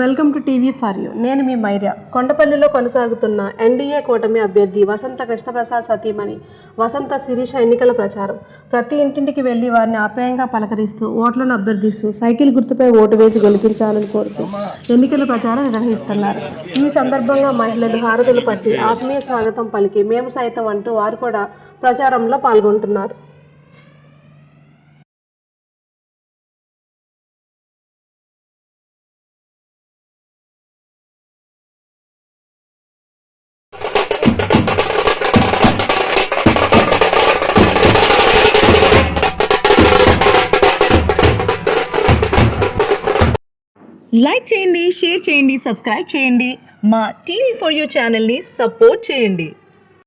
Welcome to TV for you. నేను మీ మైర్య. కొండపల్లిలో కొనసాగుతున్న ఎన్డీఏ కూటమి అభ్యర్థి వసంత కృష్ణప్రసాద్ సతీమణి వసంత శిరీష ఎన్నికల ప్రచారం. ప్రతి ఇంటింటికి వెళ్ళి వారిని ఆప్యాయంగా పలకరిస్తూ ఓట్లను అభ్యర్థిస్తూ సైకిల్ గుర్తుపై ఓటు వేసి గెలిపించాలని కోరుతూ ఎన్నికల ప్రచారం నిర్వహిస్తున్నారు. ఈ సందర్భంగా మహిళలు హారతులు పట్టి ఆత్మీయ స్వాగతం పలికి మేము సైతం అంటూ వారు కూడా ప్రచారంలో పాల్గొంటున్నారు. లైక్ చేయండి షేర్ చేయండి సబ్స్క్రైబ్ చేయండి. మా టీవీ ఫర్ యూ ఛానల్ని సపోర్ట్ చేయండి.